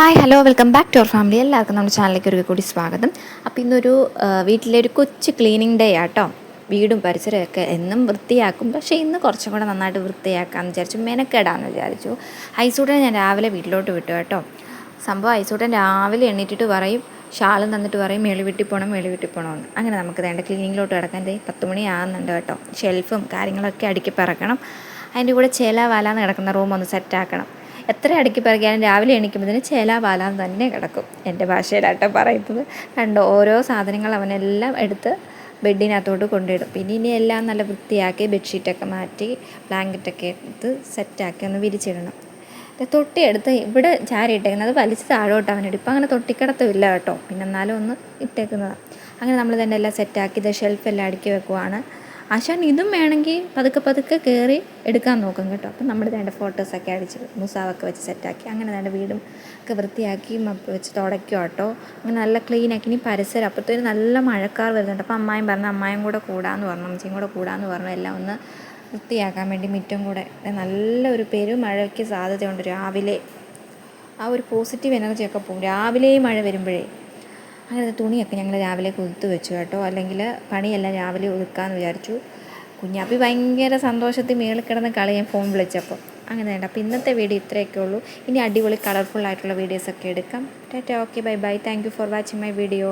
Hi hello welcome back to our family എല്ലാവർക്കും നമ്മുടെ ചാനലിലേക്ക് ഒരു കൂടി സ്വാഗതം. അപ്പോൾ ഇന്നൊരു വീട്ടിലെ ഒരു കൊച്ചു ക്ലീനിങ് ഡേ ആട്ടോ. വീടും പരിസരമൊക്കെ എന്നും വൃത്തിയാക്കും. പക്ഷേ ഇന്ന് കുറച്ചും കൂടെ നന്നായിട്ട് വൃത്തിയാക്കാമെന്ന് വിചാരിച്ചു. മെനക്കെടാമെന്ന് വിചാരിച്ചു. ഐസൂട്ടനെ ഞാൻ രാവിലെ വീട്ടിലോട്ട് വിട്ടു കേട്ടോ. സംഭവം ഐസൂട്ടൻ രാവിലെ എണ്ണീറ്റിട്ട് പറയും ഷാളും തന്നിട്ട് പറയും മേളി വീട്ടിൽ പോകണം മേളി വീട്ടിൽ പോകണമെന്ന് അങ്ങനെ നമുക്ക് വേണ്ട ക്ലീനിങ്ങിലോട്ട് കിടക്കാൻ പത്ത് മണി ആകുന്നുണ്ട് കേട്ടോ. ഷെൽഫും കാര്യങ്ങളൊക്കെ അടുക്കി പറക്കണം. അതിന്റെ കൂടെ ചേല വാലാന്ന് കിടക്കുന്ന റൂം ഒന്ന് സെറ്റാക്കണം എത്ര അടുക്കി പറക്കിയാലും രാവിലെ എണീക്കുമ്പോഴത്തേന് ചേല വാലാന്ന് തന്നെ കിടക്കും. എന്റെ ഭാഷയിലാട്ടോ പറയുന്നത്. കണ്ടോ ഓരോ സാധനങ്ങൾ അവനെല്ലാം എടുത്ത് ബെഡിനകത്തോട്ട് കൊണ്ടിടും പിന്നെ ഇനി എല്ലാം നല്ല വൃത്തിയാക്കി ബെഡ്ഷീറ്റൊക്കെ മാറ്റി ബ്ലാങ്കറ്റൊക്കെ എടുത്ത് സെറ്റാക്കി ഒന്ന് വിരിച്ചിടണം. തൊട്ടിയെടുത്ത് ഇവിടെ ചാരി ഇട്ടേക്കുന്നത് വലിച്ച് താഴോട്ട് അവനിടും. ഇപ്പം അങ്ങനെ തൊട്ടിക്കിടത്തുമില്ല കേട്ടോ. പിന്നെ എന്നാലും ഒന്ന് ഇട്ടേക്കുന്നതാണ് അങ്ങനെ നമ്മൾ തന്നെ എല്ലാം സെറ്റാക്കി ഇത് ഷെൽഫെല്ലാം അടുക്കി വെക്കുവാണ്. ആശാൻ ഇതും വേണമെങ്കിൽ പതുക്കെ പതുക്കെ കയറി എടുക്കാൻ നോക്കും കേട്ടോ. അപ്പം നമ്മൾ വേണ്ട ഫോട്ടോസൊക്കെ അടിച്ച് മുസാവൊക്കെ വെച്ച് സെറ്റാക്കി അങ്ങനെ വേണ്ട വീടും ഒക്കെ വൃത്തിയാക്കി വെച്ച് തുടയ്ക്കും കേട്ടോ അങ്ങനെ നല്ല ക്ലീനാക്കി ഇനി പരിസരം അപ്പോഴത്തേന് നല്ല മഴക്കാർ വരുന്നുണ്ട്. അപ്പം അമ്മായും പറഞ്ഞു അമ്മായും കൂടെ കൂടാന്ന് പറഞ്ഞു അമ്മച്ചിയും കൂടെ കൂടാന്ന് പറഞ്ഞു. എല്ലാം ഒന്ന് വൃത്തിയാക്കാൻ വേണ്ടി മുറ്റം കൂടെ. നല്ലൊരു പെരുമഴയ്ക്ക് സാധ്യതയുണ്ട് രാവിലെ. ആ ഒരു പോസിറ്റീവ് എനർജിയൊക്കെ പോകും രാവിലെ മഴ വരുമ്പോഴേ അങ്ങനെ തുണിയൊക്കെ ഞങ്ങൾ രാവിലെ കുതിർത്ത് വെച്ചു കേട്ടോ. അല്ലെങ്കിൽ പണിയെല്ലാം രാവിലെ ഒതുക്കാമെന്ന് വിചാരിച്ചു. കുഞ്ഞാപ്പി ഭയങ്കര സന്തോഷത്തിൽ മേളിൽ കിടന്ന് കളയാൻ ഫോൺ വിളിച്ചപ്പോൾ അങ്ങനെ വേണ്ട അപ്പോൾ ഇന്നത്തെ വീഡിയോ ഇത്രയൊക്കെ ഉള്ളൂ. ഇനി അടിപൊളി കളർഫുൾ ആയിട്ടുള്ള വീഡിയോസൊക്കെ എടുക്കാം. Tata okay bye bye. Thank for watching my video